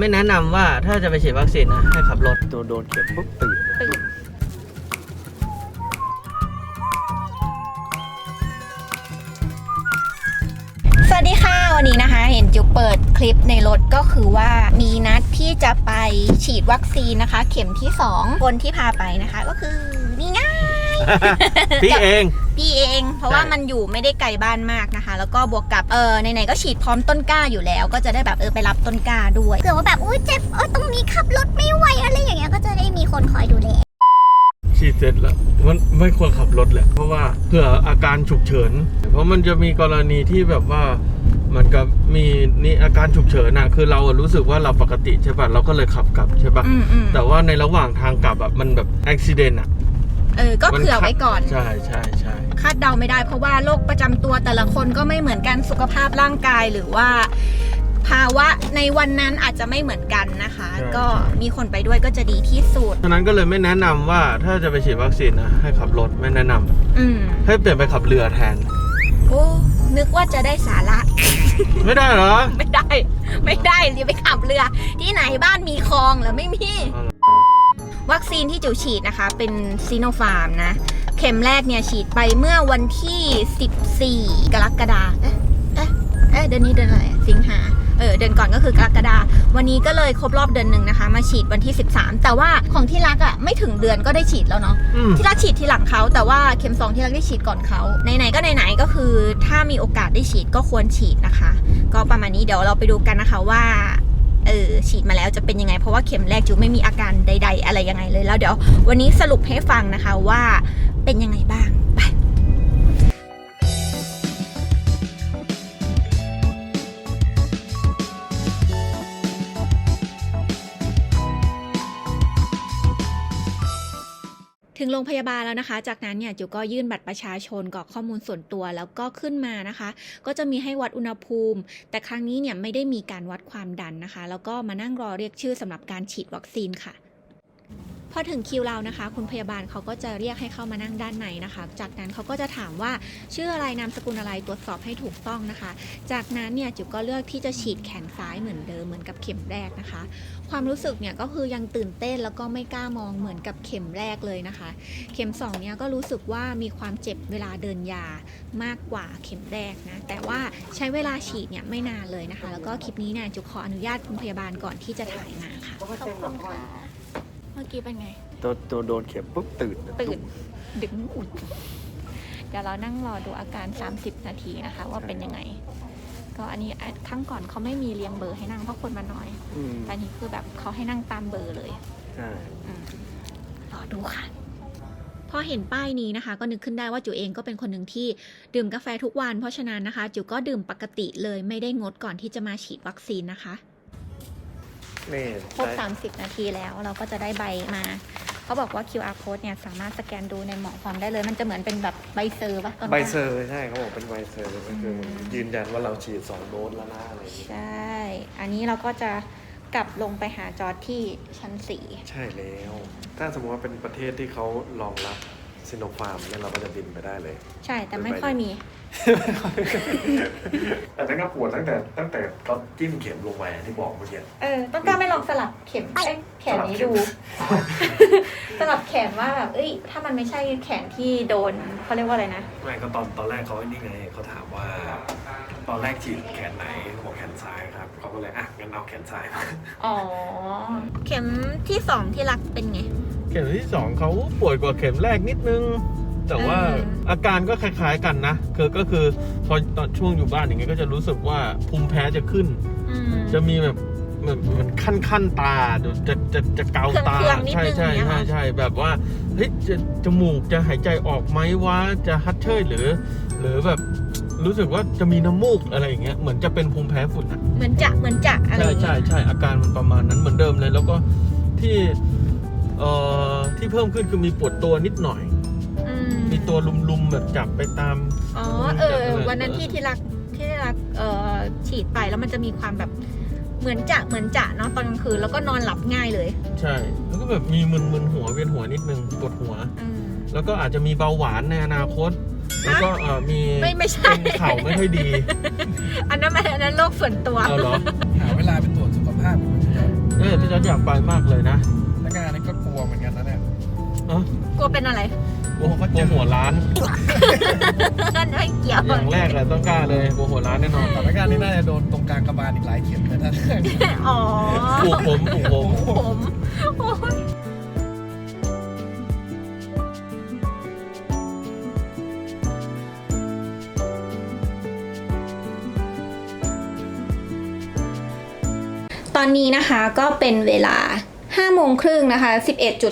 ไม่แนะนำว่าถ้าจะไปฉีดวัคซีนนะให้ขับรถโดนโดนเข็มปุ๊บตื่นตื่นสวัสดีค่ะวันนี้นะคะ เห็นจุกเปิดคลิปในรถก็คือว่ามีนัดที่จะไปฉีดวัคซีนนะคะ เข็มที่ 2 คนที่พาไปนะคะ ก็คือนี่ง่ายพี่เอง พี่เอง เพราะว่าใช่มันอยู่ไม่ได้ไกลบ้านมากนะคะ แล้วก็บวกกับเออไหนๆก็ฉีดพร้อมต้นกล้าอยู่แล้ว ก็จะได้แบบเออไปรับต้นกล้าด้วยเผื่อว่าแบบอุ้ยเจ็บเออตรงนี้ขับรถไม่ไหวอะไรอย่างเงี้ยก็จะได้มีคนคอยดูแลฉีดเสร็จแล้วมันไม่ควรขับรถแหละ เพราะว่าเผื่ออาการฉุกเฉิน เพราะมันจะมีกรณีที่แบบว่าเหมันกับมีนี่อาการฉุกเฉินอะคือเราอะรู้สึกว่าเราปกติใช่ป่ะเราก็เลยขับกลับใช่ป่ะอืมอืมแต่ว่าในระหว่างทางกลับอะมันแบบอุบิเหตุอะ เออก็เผื่อไว้ก่อน ใช่ใช่ใช่คาดเดาไม่ได้เพราะว่าโรคประจำตัวแต่ละคนก็ไม่เหมือนกันสุขภาพร่างกายหรือว่า ภาวะในวันนั้นอาจจะไม่เหมือนกันนะคะ ก็มีคนไปด้วยก็จะดีที่สุดฉะนั้นก็เลยไม่แนะนำว่าถ้าจะไปฉีดวัคซีนนะให้ขับรถไม่แนะนำอืมให้เปลี่ยนไปขับเรือแทนโอ้นึกว่าจะได้สาระ ไม่ได้เหรอ ไม่ได้ ไม่ได้จะไปขับเรือ ที่ไหนบ้านมีคลองเหรือไม่มีอ๋อ วัคซีนที่จิ๋วฉีดนะคะ เป็นซีโนฟาร์มนะ เข็มแรกเนี่ยฉีดไปเมื่อวันที่ 14 กรกฎาเอ๊ะเอ๊ะเอ๊ะเดือนนี้เดือนอะไรสิงหาเออเดือนก่อนก็คือกรกฎาวันนี้ก็เลยครบรอบเดือนหนึ่งนะคะ มาฉีดวันที่ 13 แต่ว่าของที่รักอะ่ะไม่ถึงเดือนก็ได้ฉีดแล้วเนาะอืมที่รักฉีดทีหลังเขาแต่ว่าเข็มสองที่รักได้ฉีดก่อนเขาไหนๆก็ไหนๆก็คือถ้ามีโอกาสได้ฉีดก็ควรฉีดนะคะ ก็ประมาณนี้เดี๋ยวเราไปดูกันนะคะว่า เออฉีดมาแล้วจะเป็นยังไง เพราะว่าเข็มแรกจูไม่มีอาการใด ๆ อะไรยังไงเลย แล้วเดี๋ยววันนี้สรุปให้ฟังนะคะว่าเป็นยังไงบ้าง ถึงโรงพยาบาลแล้วนะคะ จากนั้นเนี่ยจิวก็ยื่นบัตรประชาชนกรอกข้อมูลส่วนตัวแล้วก็ขึ้นมานะคะ ก็จะมีให้วัดอุณหภูมิ แต่ครั้งนี้เนี่ยไม่ได้มีการวัดความดันนะคะ แล้วก็มานั่งรอเรียกชื่อสำหรับการฉีดวัคซีนค่ะ พอถึงคิวเรานะคะ คุณพยาบาลเขาก็จะเรียกให้เข้ามานั่งด้านในนะคะ จากนั้นเขาก็จะถามว่าชื่ออะไรนามสกุลอะไรตรวจสอบให้ถูกต้องนะคะ จากนั้นเนี่ยจิ๋ก็เลือกที่จะฉีดแขนซ้ายเหมือนเดิมเหมือนกับเข็มแรกนะคะ ความรู้สึกเนี่ยก็คือยังตื่นเต้นแล้วก็ไม่กล้ามองเหมือนกับเข็มแรกเลยนะคะ เข็ม2เนี่ยก็รู้สึกว่ามีความเจ็บเวลาเดินยามากกว่าเข็มแรกนะแต่ว่าใช้เวลาฉีดเนี่ยไม่นานเลยนะคะ แล้วก็คลิปนี้เนี่ยจุขออนุญาตคุณพยาบาลก่อนที่จะถ่ายมาค่ะขอบคุณค่ะ เมื่อกี้เป็นไงโดนโดนโดนเข็มปุ๊บตื่นตื่น ดึงอุ่นเดี๋ยวเรานั่งรอดูอาการ 30 นาทีนะคะ ว่าเป็นยังไง ก็อันนี้อะครั้งก่อนเขาไม่มีเรียงเบอร์ให้นั่งเพราะคนมาน้อยอืมแต่อันนี้คือแบบเขาให้นั่งตามเบอร์เลยใช่อืมรอดูค่ะ พอเห็นป้ายนี้นะคะ ก็นึกขึ้นได้ว่าจิ๋วเองก็เป็นคนหนึ่งที่ดื่มกาแฟทุกวัน เพราะฉะนั้นนะคะจิ๋วก็ดื่มปกติเลยไม่ได้งดก่อนที่จะมาฉีดวัคซีนนะคะ นี่ครบได้30 นาทีแล้วเราก็จะได้ใบมา เขาบอกว่า QR code เนี่ยสามารถสแกนดูในหมอความได้เลย มันจะเหมือนเป็นแบบใบเซอร์ปะต้นกล้าใบเซอร์ใช่เขาบอกเป็นใบเซอร์ก็คืออมยืนยันว่าเราฉีดสองโดสแล้วนะอะไรอย่างนี้ใช่ อันนี้เราก็จะกลับลงไปหาจอร์จที่ชั้นสี่ใช่แล้ว ถ้าสมมติว่าเป็นประเทศที่เขารองรับซิโนฟาร์มเนี่ยเราก็จะบินไปได้เลย ใช่ แต่ไม่ค่อยมี แต่นั่นก็ปวดตั้งแต่ตั้งแต่ตอนจิ้มเข็มลงไปที่บอกเมื่อกี้ เออ ต้องกล้าไม่ลองสลับเข็มเอ้ยแขนนี้ดู สลับแขนว่าแบบเอ้ย ถ้ามันไม่ใช่แขนที่โดนเขาเรียกว่าอะไรนะ ไม่ก็ตอนตอนแรกเขาไอ้นี่ไงเขาถามว่า ตอนแรกฉีดแขนไหนเขาบอกแขนซ้ายครับเขาก็เลยอะงั้นเอาแขนซ้ายมาอ๋อ เข็มที่สองที่รักเป็นไง เข็มที่สองเขาป่วยกว่าเข็มแรกนิดนึง แต่ว่าอืมอาการก็คล้าย ๆกันนะคือก็คือพอตอนช่วงอยู่บ้านอย่างเงี้ยก็จะรู้สึกว่าภูมิแพ้จะขึ้นอืมจะมีแบบเหมือนเหมือนขั้นขั้นๆตาเดี๋ยวจะจะจะเกาตาเครื่องๆนิดใช่นึงใช่อย่างเงี้ยใช่เหรอใช่แบบว่าเฮ้ยจะจมูกจะหายใจออกไหมวะจะฮัดเชยหรือ หรือแบบรู้สึกว่าจะมีน้ำมูกอะไรอย่างเงี้ยเหมือนจะเป็นภูมิแพ้ฝุ่นอะเหมือนจะเหมือนจะอะไรอใช่ย่างใช่เงี้ยใช่อาการมันประมาณนั้นเหมือนเดิมเลย แล้วก็ที่เอ่อที่เพิ่มขึ้นคือมีปวดตัวนิดหน่อยอืมมี ตัวลุมๆแบบจับไปตาม อ๋อเออจับเลยวันนั้นที่ที่รักที่รักเอ่อฉีดไปแล้วมันจะมีความแบบเหมือนจะเหมือนจะเนาะตอนกลางคืนแล้วก็นอนหลับง่ายเลยใช่ แล้วก็แบบมีมึนๆหัวเวียนหัวนิดนึงปวดหัว อืม แล้วก็อาจจะมีเบาหวานในอนาคต แล้วก็เอ่อมีไม่ไม่ใช่ เป็นเข่าไม่ค่อยดีอันนั้นมันอันนั้นโรคส่วนตัว เอาเหรอหาเวลาไปตรวจสุขภาพกันฉันอยากไปมากเลยนะแล้วงานนี้ก็กลัวเหมือนกันนะเนี่ยเอ้ากลัวเป็นอะไร กลัวกลัวหัวร้านไม่เกี่ยวอย่างแรกเลยต้องกล้าเลยกลัวหัวร้านแน่นอนแต่ละงานนี้น่าจะโดนตรงกลางกระบาลอีกหลายเข็มเลยนะอ๋อปลูกผมปลูกผมผมโอ้ยตอนนี้นะคะก็เป็นเวลา 5โมงครึ่งนะคะ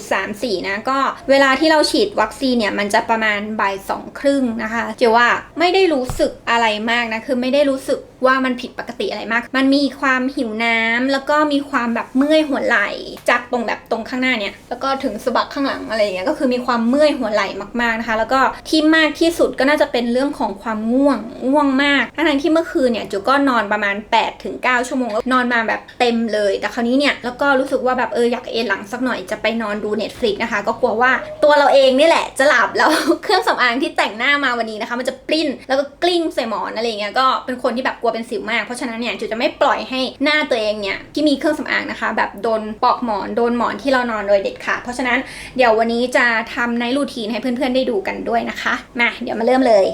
11.34 นะ ก็เวลาที่เราฉีดวัคซีนเนี่ย มันจะประมาณบ่ายสองครึ่งนะคะเจว่าไม่ได้รู้สึกอะไรมากนะ คือไม่ได้รู้สึก ว่ามันผิดปกติอะไรมาก มันมีความหิวน้ำแล้วก็มีความแบบเมื่อยหัวไหล่ จากตรงแบบตรงข้างหน้าเนี่ย แล้วก็ถึงสะบักข้างหลังอะไรอย่างเงี้ย ก็คือมีความเมื่อยหัวไหล่มากๆนะคะ แล้วก็ที่มากที่สุดก็น่าจะเป็นเรื่องของความง่วง ง่วงมากทั้งที่เมื่อคืนเนี่ยจูก็นอนประมาณ8ถึง9ชั่วโมงแล้วนอนมาแบบเต็มเลย แต่คราวนี้เนี่ยแล้วก็รู้สึกว่าแบบเอออยากเอนหลังสักหน่อยจะไปนอนดู Netflix นะคะ ก็กลัวว่าตัวเราเองนี่แหละจะหลับแล้วเครื่องสำอางที่แต่งหน้ามาวันนี้นะคะ มันจะปลิ้นแล้วก็กลิ้งใส่หมอนอะไรเงี้ยก็เป็นคนที่แบบกลัวเป็นสิวมาก เพราะฉะนั้นเนี่ยจูจะไม่ปล่อยให้หน้าตัวเองเนี่ยที่มีเครื่องสำอางนะคะ แบบโดนปอกหมอนโดนหมอนที่เรานอนโดยเด็ดขาดเพราะฉะนั้นเดี๋ยววันนี้จะทำในรูทีนให้เพื่อนๆได้ดูกันด้วยนะคะมาเดี๋ยวมาเริ่มเลย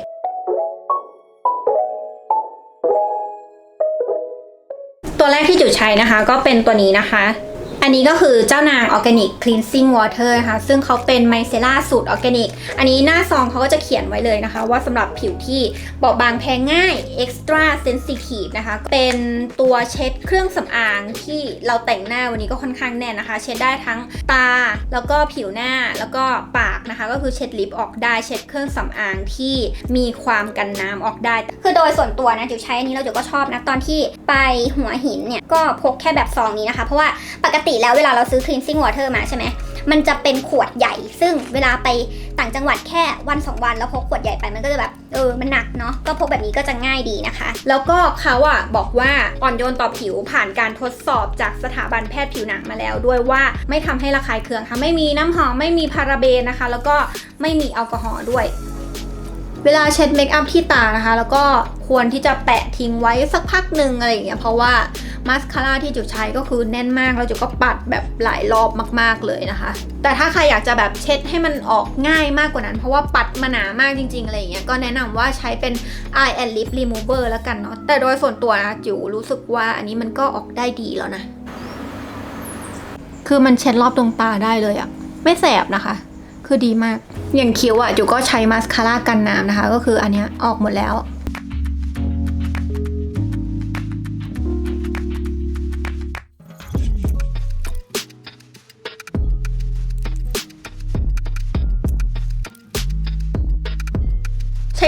ตัวแรกที่จุดใช้นะคะ ก็เป็นตัวนี้นะคะ อันนี้ก็คือเจ้านาง Organic Cleansing Water นะคะซึ่งเขาเป็นไมเซล่าสูตรออร์แกนิก อันนี้หน้าซองเขาก็จะเขียนไว้เลยนะคะ ว่าสำหรับผิวที่บอบบางแพ้ง่าย Extra Sensitive นะคะ เป็นตัวเช็ดเครื่องสำอางที่เราแต่งหน้าวันนี้ก็ค่อนข้างแน่นนะคะ เช็ดได้ทั้งตา แล้วก็ผิวหน้าแล้วก็ปากนะคะ ก็คือเช็ดลิปออกได้เช็ดเครื่องสำอางที่มีความกันน้ำออกได้ คือโดยส่วนตัวนะจิวใช้อันนี้แล้วจิวก็ชอบนะตอนที่ไปหัวหินเนี่ยก็พกแค่แบบซองนี้นะคะ เพราะว่าปกติแล้วเวลาเราซื้อ cleansing water มาใช่ไหมมันจะเป็นขวดใหญ่ ซึ่งเวลาไปต่างจังหวัดแค่วันสองวันแล้วพกขวดใหญ่ไปมันก็จะแบบเออมันหนักเนาะก็พกแบบนี้ก็จะง่ายดีนะคะ แล้วก็เขาอะบอกว่าอ่อนโยนต่อผิวผ่านการทดสอบจากสถาบันแพทย์ผิวหนังมาแล้ว ด้วยว่าไม่ทำให้ระคายเคืองค่ะไม่มีน้ำหอมไม่มีพาราเบนนะคะ แล้วก็ไม่มีแอลกอฮอล์ด้วย เวลาเช็ดเมคอัพที่ตานะคะ แล้วก็ควรที่จะแปะทิ้งไว้สักพักหนึ่งอะไรอย่างเงี้ยเพราะว่ามาสคาร่าที่จุดใช้ก็คือแน่นมากแล้วจุดก็ปัดแบบหลายรอบมาก ๆเลยนะคะ แต่ถ้าใครอยากจะแบบเช็ดให้มันออกง่ายมากกว่านั้น เพราะว่าปัดมาหนามากจริง ๆ อะไรอย่างเงี้ยก็แนะนำว่าใช้เป็น eye and lip remover แล้วกันเนาะแต่โดยส่วนตัวนะจิ๋วรู้สึกว่าอันนี้มันก็ออกได้ดีแล้วนะ คือมันเช็ดรอบดวงตาได้เลยอะไม่แสบนะคะ คือดีมาก อย่างคิ้วอะจูก็ใช้มาสคาร่ากันน้ำนะคะ ก็คืออันเนี้ยออกหมดแล้ว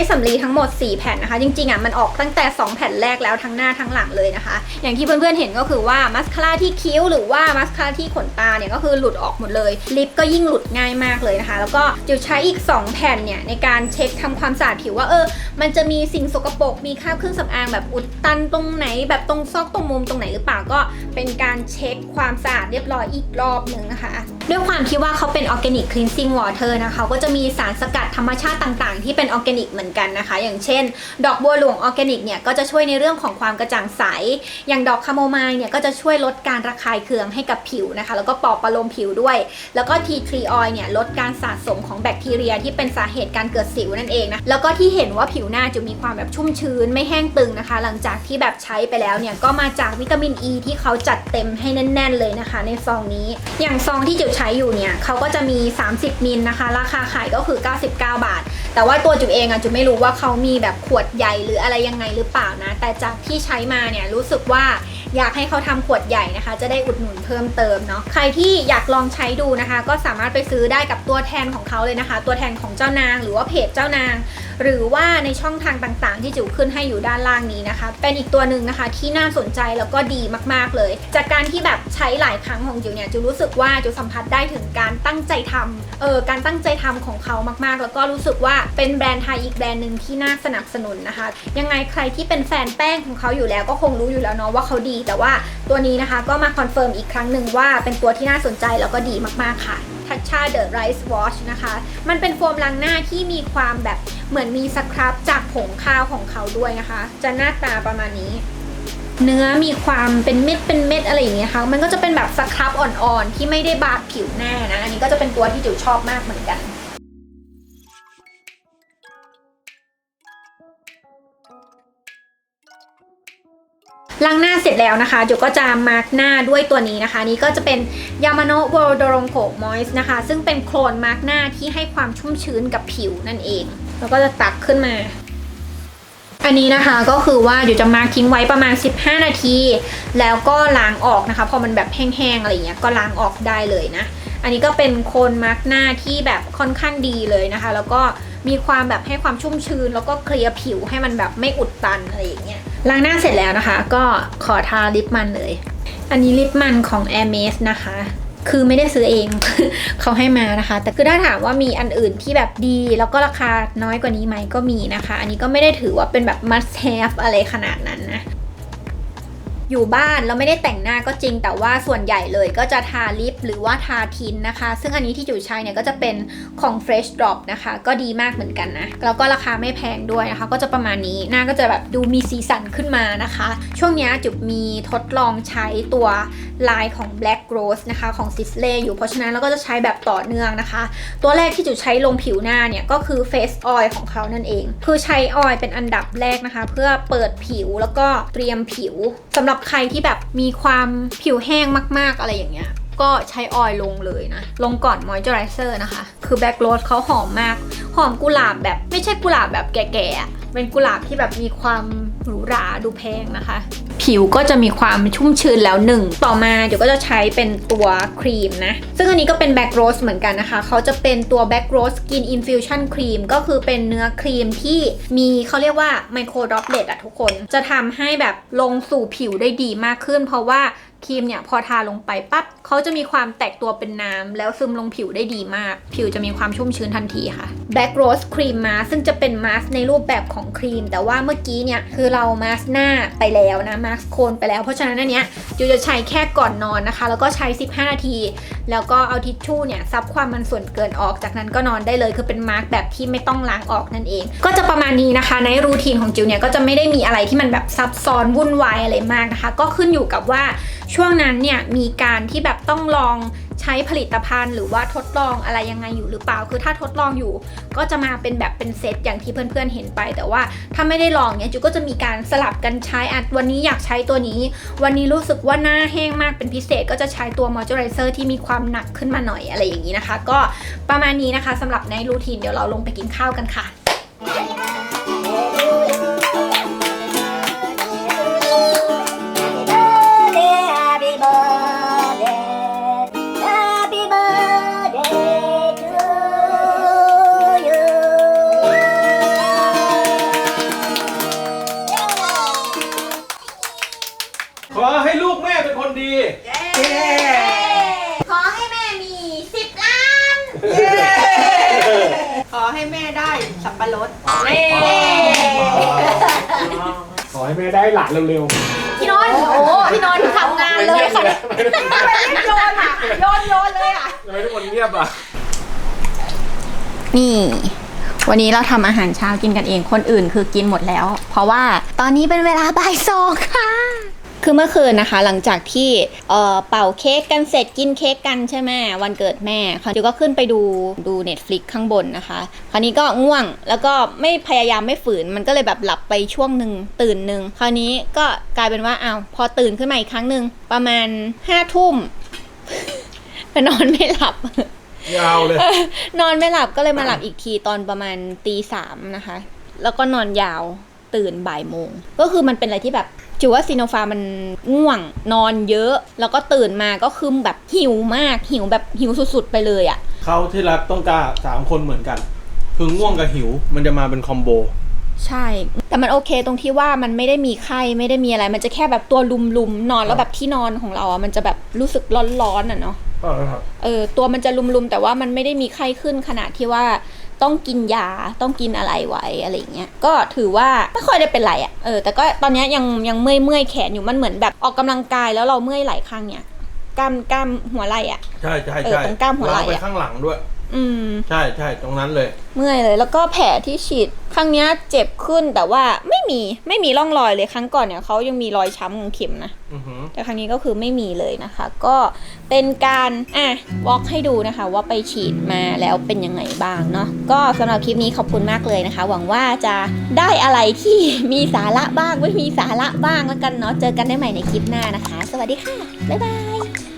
ช้สำลีทั้งหมด 4 แผ่นนะคะ จริงๆอะมันออกตั้งแต่ 2 แผ่นแรกแล้วทั้งหน้าทั้งหลังเลยนะคะ อย่างที่เพื่อนๆเห็นก็คือว่ามัสคาร่าที่คิ้วหรือว่ามัสคาร่าที่ขนตาเนี่ยก็คือหลุดออกหมดเลย ลิปก็ยิ่งหลุดง่ายมากเลยนะคะ แล้วก็จะใช้อีก 2 แผ่นเนี่ยในการเช็คทำความสะอาดผิวว่าเออ มันจะมีสิ่งสกปรกมีคราบเครื่องสำอางแบบอุดตันตรงไหน แบบตรงซอกตรงมุมตรงไหนหรือเปล่าก็เป็นการเช็คความสะอาดเรียบร้อยอีกรอบหนึ่งนะคะ ด้วยความที่ว่าเขาเป็นออร์แกนิกคลีนซิ่งวอเตอร์นะคะก็จะมีสารสกัดธรรมชาติต่างๆ ที่เป็นออร์แกนิกเหมือนกันนะคะ อย่างเช่น ดอกบัวหลวงออร์แกนิกเนี่ยก็จะช่วยในเรื่องของความกระจ่างใส อย่างดอกคาโมไมล์เนี่ยก็จะช่วยลดการระคายเคืองให้กับผิวนะคะ แล้วก็ปลอบประโลมผิวด้วย แล้วก็ทีทรีออยเนี่ยลดการสะสมของแบคทีเรียที่เป็นสาเหตุการเกิดสิวนั่นเองนะแล้วก็ที่เห็นว่าผิวหน้าจะมีความแบบชุ่มชื้นไม่แห้งตึงนะคะ หลังจากที่แบบใช้ไปแล้วเนี่ยก็มาจากวิตามินอ e ีที่เขาจัดเต็มให้แน่น ๆ เลยนะคะ ในซองนี้ อย่างซองที่จิ๋วใช้อยู่เนี่ยเขาก็จะมี 30 มิลนะคะ ราคาขายก็คือ 99 บาทแต่ว่าตัวจุ๋วเองอะจุ๋วไม่รู้ว่าเขามีแบบขวดใหญ่หรืออะไรยังไงหรือเปล่านะ แต่จากที่ใช้มาเนี่ยรู้สึกว่าอยากให้เขาทำขวดใหญ่นะคะ จะได้อุดหนุนเพิ่มเติมเนาะใครที่อยากลองใช้ดูนะคะ ก็สามารถไปซื้อได้กับตัวแทนของเขาเลยนะคะ ตัวแทนของเจ้านางหรือว่าเพจเจ้านาง หรือว่าในช่องทางต่างๆ ที่จิ๋วขึ้นให้อยู่ด้านล่างนี้นะคะ เป็นอีกตัวหนึ่งนะคะที่น่าสนใจแล้วก็ดีมากๆเลย จากการที่แบบใช้หลายครั้งของจิ๋วเนี่ยจิ๋วรู้สึกว่าจิ๋วสัมผัสได้ถึงการตั้งใจทำเออการตั้งใจทำของเขามากๆ แล้วก็รู้สึกว่าเป็นแบรนด์ไทยอีกแบรนด์หนึ่งที่น่าสนับสนุนนะคะ ยังไงใครที่เป็นแฟนแป้งของเขาอยู่แล้วก็คงรู้อยู่แล้วเนาะว่าเขาดี แต่ว่าตัวนี้นะคะก็มาคอนเฟิร์มอีกครั้งหนึ่งว่าเป็นตัวที่น่าสนใจแล้วก็ดีมากๆค่ะทัชชาเดอะไรซ์วอชนะคะ มันเป็นโฟมล้างหน้าที่มีความแบบเหมือนมีสครับจากผงข้าวของเขาด้วยนะคะ จะหน้าตาประมาณนี้ เนื้อมีความเป็นเม็ดเป็นเม็ดอะไรอย่างเงี้ยค่ะ มันก็จะเป็นแบบสครับอ่อนๆที่ไม่ได้บาดผิวหน้านะ อันนี้ก็จะเป็นตัวที่จิ๋วชอบมากเหมือนกัน ล้างหน้าเสร็จแล้วนะคะจุก็จะมาร์กหน้าด้วยตัวนี้นะคะ นี่ก็จะเป็นยามาโนะโวโดรงโกมอยส์นะคะ ซึ่งเป็นโคลนมาร์กหน้าที่ให้ความชุ่มชื้นกับผิวนั่นเอง แล้วก็จะตักขึ้นมา อันนี้นะคะก็คือว่าเดี๋ยวจะมาร์คทิ้งไว้ประมาณ 15 นาที แล้วก็ล้างออกนะคะ พอมันแบบแห้งๆอะไรเงี้ยก็ล้างออกได้เลยนะ อันนี้ก็เป็นโคนมาร์กหน้าที่แบบค่อนข้างดีเลยนะคะ แล้วก็มีความแบบให้ความชุ่มชื้น แล้วก็เคลียร์ผิวให้มันแบบไม่อุดตันอะไรอย่างเงี้ย ล้างหน้าเสร็จแล้วนะคะ ก็ขอทาลิปมันเลย อันนี้ลิปมันของ a i r m e s นะคะ คือไม่ได้ซื้อเอง เขาให้มานะคะ แต่คือถ้าถามว่ามีอันอื่นที่แบบดี แล้วก็ราคาน้อยกว่านี้ไหมก็มีนะคะ อันนี้ก็ไม่ได้ถือว่าเป็นแบบ must have อะไรขนาดนั้นนะ อยู่บ้านเราไม่ได้แต่งหน้าก็จริง แต่ว่าส่วนใหญ่เลยก็จะทาลิปหรือว่าทาทินนะคะ ซึ่งอันนี้ที่จุ๋ยใช้เนี่ยก็จะเป็นของ Fresh Drop นะคะ ก็ดีมากเหมือนกันนะ แล้วก็ราคาไม่แพงด้วยนะคะ ก็จะประมาณนี้หน้าก็จะแบบดูมีสีสันขึ้นมานะคะ ช่วงนี้จุ๋ยมีทดลองใช้ตัวลายของ Black Rose นะคะของ Sisley อยู่เพราะฉะนั้นเราก็จะใช้แบบต่อเนื่องนะคะ ตัวแรกที่จุ๋ยใช้ลงผิวหน้าเนี่ยก็คือ Face Oil ของเขานั่นเอง คือใช้ออยล์เป็นอันดับแรกนะคะ เพื่อเปิดผิวแล้วก็เตรียมผิวสำหรับใครที่แบบมีความผิวแห้งมากๆอะไรอย่างเงี้ยก็ใช้ออยล์ลงเลยนะ ลงก่อนมอยเจอไรเซอร์นะคะ คือแบ็กโรสเขาหอมมาก หอมกุหลาบแบบไม่ใช่กุหลาบแบบแก่ๆเป็นกุหลาบที่แบบมีความหรูหราดูแพงนะคะ ผิวก็จะมีความชุ่มชื้นแล้วหนึ่งต่อมาเดี๋ยวก็จะใช้เป็นตัวครีมนะ ซึ่งอันนี้ก็เป็นแบ็กโรสเหมือนกันนะคะ เขาจะเป็นตัวแบ็กโรสกินอินฟิวชั่นครีมก็คือเป็นเนื้อครีมที่มีเขาเรียกว่าไมโครดรอปเลตอะทุกคน จะทำให้แบบลงสู่ผิวได้ดีมากขึ้น เพราะว่าครีมเนี่ยพอทาลงไปปั๊บเขาจะมีความแตกตัวเป็นน้ำแล้วซึมลงผิวได้ดีมาก ผิวจะมีความชุ่มชื้นทันทีค่ะ Black Rose Cream Mask ซึ่งจะเป็นมาสในรูปแบบของครีม แต่ว่าเมื่อกี้เนี่ยคือเรามาสหน้าไปแล้วนะมาสโคนไปแล้วเพราะฉะนั้นอันเนี้ยจูจะใช้แค่ก่อนนอนนะคะ แล้วก็ใช้ 15 นาที แล้วก็เอาทิชชู่เนี่ยซับความมันส่วนเกินออกจากนั้นก็นอนได้เลยคือเป็นมาร์แบบที่ไม่ต้องล้างออกนั่นเอง ก็จะประมาณนี้นะคะ ในรูทีนของจิวเนี่ยก็จะไม่ได้มีอะไรที่มันแบบซับซ้อนวุ่นวายอะไรมากนะคะ ก็ขึ้นอยู่กับว่าช่วงนั้นเนี่ยมีการที่แบบต้องลองใช้ผลิตภัณฑ์ หรือว่าทดลองอะไรยังไงอยู่หรือเปล่า คือถ้าทดลองอยู่ ก็จะมาเป็นแบบเป็นเซตอย่างที่เพื่อนๆเห็นไป แต่ว่าถ้าไม่ได้ลองเนี่ยจิวก็จะมีการสลับกันใช้อะวันนี้อยากใช้ตัวนี้ วันนี้รู้สึกว่าหน้าแห้งมากเป็นพิเศษ ก็จะใช้ตัวมอยเจอไรเซอร์ที่มีความหนักขึ้นมาหน่อยอะไรอย่างนี้นะคะ ก็ประมาณนี้นะคะสำหรับในรูทีนเดี๋ยวเราลงไปกินข้าวกันค่ะ ให้แม่ได้หลานเร็วพี่นนท์โอ้พี่นนท์ทำงานเลยค่ะโยนอะโยนโยนเลยอะ ๆทำไมทุกคนเงียบอะ นี่ วันนี้เราทำอาหารเช้ากินกันเองคนอื่นคือกินหมดแล้ว เพราะว่าตอนนี้เป็นเวลาบ่ายสองค่ะ คือเมื่อคืนนะคะ หลังจากที่เอ่อเป่าเค้กกันเสร็จกินเค้กกันใช่ไหมวันเกิดแม่คราวนี้ก็ขึ้นไปดูดู Netflix ข้างบนนะคะ คราวนี้ก็ง่วงแล้วก็ไม่พยายามไม่ฝืนมันก็เลยแบบหลับไปช่วงหนึ่งตื่นหนึ่งคราวนี้ก็กลายเป็นว่าอ้าวพอตื่นขึ้นมาอีกครั้งหนึ่งประมาณห้าทุ่มไปนอนไม่หลับยาวเลย นอนไม่หลับก็เลยมาหลับอีกทีตอนประมาณตีสามนะคะ แล้วก็นอนยาวตื่นบ่ายโมง ก็คือมันเป็นอะไรที่แบบ จิวว่าซีโนฟามันง่วงนอนเยอะ แล้วก็ตื่นมาก็คือแบบหิวมากหิวแบบหิวสุดๆไปเลยอะ่ะเขาที่รักต้องกล้าสามคนเหมือนกัน คือง่วงกับหิวมันจะมาเป็นคอมโบใช่ แต่มันโอเคตรงที่ว่ามันไม่ได้มีไข้ไม่ได้มีอะไร มันจะแค่แบบตัวลุมๆนอนแล้วแบบที่นอนของเราอะมันจะแบบรู้สึกร้อนๆอะเนาะเออตัวมันจะลุมๆแต่ว่ามันไม่ได้มีไข้ขึ้นขนาดที่ว่า ต้องกินยาต้องกินอะไรไว้อะไรอย่างเงี้ยก็ถือว่าไม่ค่อยได้เป็นไรอะ่ะเออแต่ก็ตอนเนี้ยยังยังเมื่อยเมื่อยแขนอยู่มันเหมือนแบบออกกำลังกายแล้วเราเมื่อยไหล่ข้างเนี่ยกล้ามกล้ามหัวไหล่อะ่ะใช่ใช่เออใช่ตรงกล้ามหัวไหล่วางไปอะข้างหลังด้วย อืม ใช่ใช่ตรงนั้นเลย เมื่อยเลย แล้วก็แผลที่ฉีดครั้งเนี้ยเจ็บขึ้นแต่ว่าไม่มีไม่มีร่องรอยเลยครั้งก่อนเนี่ยเขายังมีรอยช้ำของเข็มนะ อือหือ แต่ครั้งนี้ก็คือไม่มีเลยนะคะ ก็เป็นการอะวอล์กให้ดูนะคะ ว่าไปฉีดมาแล้วเป็นยังไงบ้างเนาะก็สำหรับคลิปนี้ขอบคุณมากเลยนะคะ หวังว่าจะได้อะไรที่ มีสาระบ้างไม่มีสาระบ้างแล้วกันเนาะเจอกันได้ใหม่ในคลิปหน้านะคะ สวัสดีค่ะ บ๊ายบาย